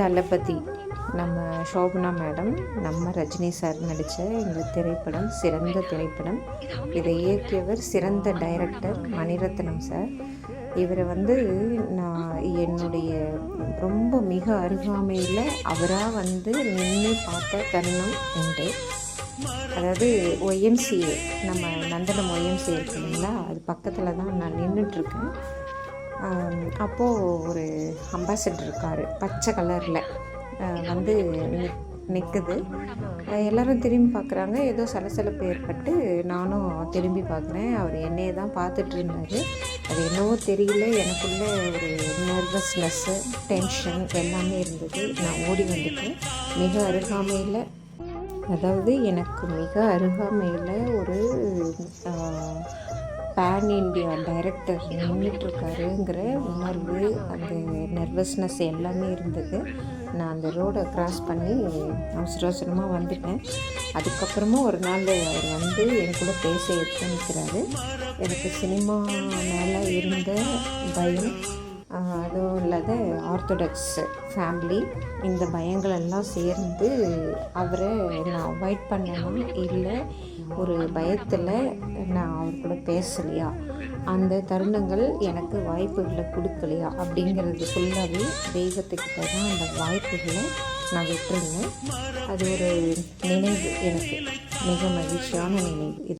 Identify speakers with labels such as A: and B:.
A: தளபதி. நம்ம ஷோபனா மேடம் நம்ம ரஜினி சார் நடித்த இந்த திரைப்படம் சிறந்த திரைப்படம். இதை இயக்கியவர் சிறந்த டைரக்டர் மணிரத்னம் சார். இவரை வந்து நான் என்னுடைய ரொம்ப மிக அருகாமையில் அவராக வந்து நின்று பார்த்த தருணம் உண்டு. அதாவது ஒய்எம்சிஏ நம்ம நந்தனம் ஒய்எம்சிஏ இருக்கு இல்லைங்களா? அது பக்கத்தில் தான் நான் நின்றுட்டுருக்கேன் அப்போது ஒரு அம்பாசடர் இருக்கார் பச்சை கலரில் வந்து நிற்குது எல்லோரும் திரும்பி பார்க்குறாங்க ஏதோ சலசலப்பு ஏற்பட்டு நானும் திரும்பி பார்க்குறேன் அவர் என்னையே தான் பார்த்துட்டு இருந்தார். அது என்னவோ தெரியல. எனக்குள்ளே ஒரு நர்வஸ்னஸ்ஸு டென்ஷன் எல்லாமே இருந்தது. நான் ஓடி வந்துட்டேன். மிக அருகாமையில் அதாவது எனக்கு மிக அருகாமையில் ஒரு பேன் இண்டியா டைரக்டர் நின்றுட்டுருக்காருங்கிற உணர்வு அந்த நர்வஸ்னஸ் எல்லாமே இருந்தது. நான் அந்த ரோடை க்ராஸ் பண்ணி அவசர அவசரமாக வந்துட்டேன். அதுக்கப்புறமும் ஒரு நாள் அவர் வந்து என் கூட பேச எடுத்து எனக்கு சினிமா மேலே இருந்த பயம் அதுவும் இல்லாத ஆர்த்தடாக்ஸ் ஃபேமிலி இந்த பயங்கள் எல்லாம் சேர்ந்து அவரை நான் அவாய்ட் பண்ணணும். இல்லை ஒரு பயத்தில் நான் அவர் கூட பேசலையா? அந்த தருணங்கள் எனக்கு வாய்ப்புகளை கொடுக்கலையா? அப்படிங்கிறது ஃபுல்லாகவே தெய்வத்துக்கிட்ட தான் அந்த வாய்ப்புகளை நான் விட்டுருந்தேன். அது ஒரு நினைவு எனக்கு. மிக மகிழ்ச்சியான நினைவு.